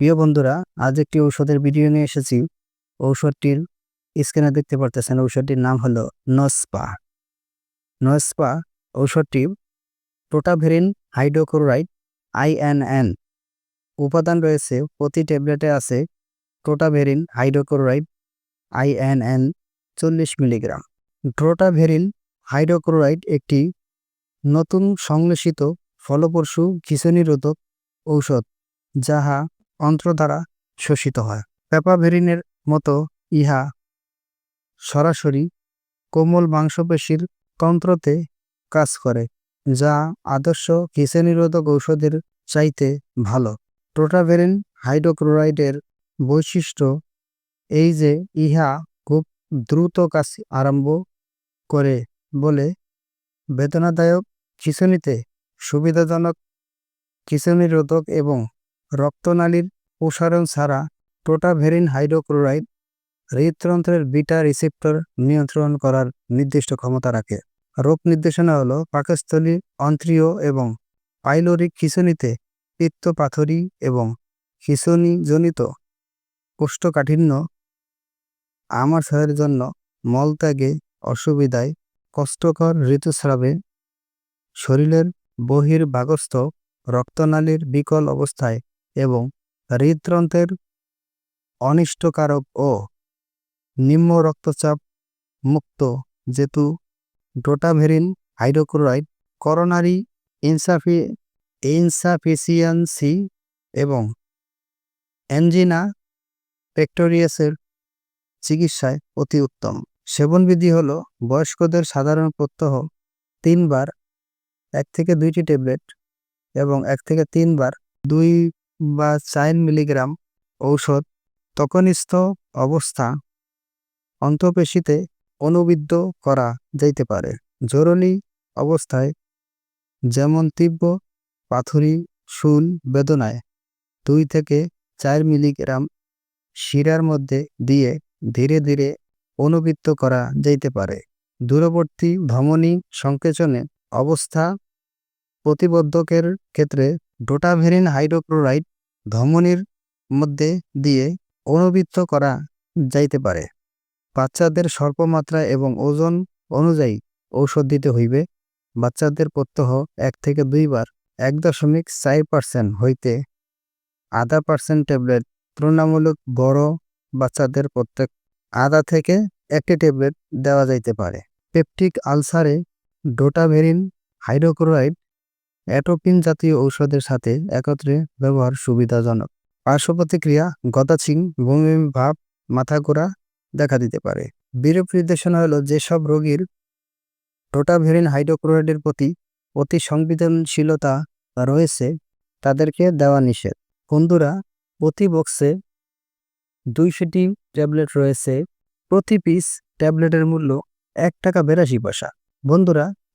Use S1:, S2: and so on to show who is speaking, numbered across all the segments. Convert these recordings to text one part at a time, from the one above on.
S1: প্রিয় বন্ধুরা, আজ একটি ঔষধের ভিডিও নিয়ে এসেছি। ঔষধটির স্ক্রিনে দেখতে পারতেছেন, ঔষধটির নাম হলো নসপা। নসপা ঔষধটি প্রোটাভেরিন হাইড্রোক্লোরাইড আইএনএন উপাদান রয়েছে, প্রতি ট্যাবলেটে আছে প্রোটাভেরিন হাইড্রোক্লোরাইড আইএনএন চল্লিশ মিলিগ্রাম। ড্রোটাভেরিন হাইড্রোক্লোরাইড একটি নতুন সংশ্লেষিত ফলপ্রসূ ঘিসনিরোধক ঔষধ, যাহা অন্ত্র দ্বারা শোষিত হয়। প্যাপাভেরিনের মতো ইহা সরাসরি কোমল মাংসপেশির তন্ত্রতে কাজ করে, যা আদর্শ ঘিসনিরোধক ঔষধের চাইতে ভালো। প্রোটাভেরিন হাইড্রোক্লোরাইডের বৈশিষ্ট্য এই যে ইহা খুব দ্রুত কাজ আরম্ভ করে বলে বেদনাদায়ক খিঁচুনিতে সুবিধাজনক খিঁচুনিরোধক এবং রক্তনালীর প্রসারণ ছাড়া প্রোটাভেরিন হাইড্রোক্লোরাইড হৃদযন্ত্রের বিটা রিসেপ্টর নিয়ন্ত্রণ করার নির্দিষ্ট ক্ষমতা রাখে। রোগ নির্দেশনা হলো পাকস্থলী অন্ত্রীয় এবং পাইলোরিক খিঁচুনিতে পিত্ত পাথরি এবং খিঁচুনিজনিত কোষ্ঠকাঠিন্য আমাশয়ের জন্য মলত্যাগে অসুবিধায় কষ্টকর ঋতুস্রাবে শরীরের বহির্ভাগস্থ রক্তনালীর বিকল অবস্থায় এবং হৃদযন্ত্রের অনিষ্টকারক ও নিম্ন রক্তচাপ মুক্ত যেতু ডোটাভেরিন হাইড্রোক্লোরাইড, করোনারি ইনসাফি, ইনসাফিসিয়েন্সি এবং অ্যাঞ্জিনা পেক্টোরিয়াসের চিকিৎসায় অতি উত্তম। সেবনবিধি হল বয়স্কদের সাধারণ প্রত্যহ তিনবার এক থেকে দুইটি ট্যাবলেট এবং এক থেকে তিনবার দুই বা চার মিলিগ্রাম ঔষধ তখনস্থ অবস্থা অন্তঃপেশিতে অনুবিদ্ধ করা যাইতে পারে। জরুরি অবস্থায় যেমন তীব্র পাথুরি, শুল বেদনায় দুই থেকে চার মিলিগ্রাম শিরার মধ্যে দিয়ে ধীরে ধীরে অনুবৃত্ত করা যাইতে পারে। দূরবর্তী ধমনী সংকেচনে অবস্থা প্রতিবদ্ধকের ক্ষেত্রে ডোটাভেরিন হাইড্রোক্লোরাইড ধমনীর মধ্যে দিয়ে অনুবৃত্ত করা যাইতে পারে। বাচ্চাদের স্বল্পমাত্রা এবং ওজন অনুযায়ী ঔষধ দিতে হইবে। বাচ্চাদের প্রত্যহ এক থেকে দুইবার এক দশমিক চার পার্সেন্ট হইতে আধা পার্সেন্ট ট্যাবলেট, তুলনামূলক বড় বাচ্চাদের প্রত্যেক আধা থেকে একটি ট্যাবলেট দেওয়া যাইতে পারে। পেপটিক আলসারে ডোটাভেরিন হাইড্রোক্লোরাইড অ্যাটোপিন জাতীয় ঔষধের সাথে একত্রে ব্যবহার সুবিধাজনক। পার্শ্ব প্রতিক্রিয়া গদাছিং বমি, ভাব, মাথা ঘোরা দেখা দিতে পারে। বিরূপ নির্দেশনা হলো যেসব রোগীর ডোটাভেরিন হাইড্রোক্লোরাইডের প্রতি অতি সংবেদনশীলতা রয়েছে, তাদেরকে দেওয়া নিষেধ। বন্ধুরা, প্রতি বক্সে দুইশোটি ট্যাবলেট রয়েছে। প্রতি পিস ট্যাবলেটের মূল্য এক টাকা বেরাশি পয়সা। বন্ধুরা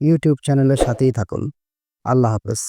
S1: ইউটিউব চ্যানেলের সাথেই থাকুন। আল্লাহ হাফেজ।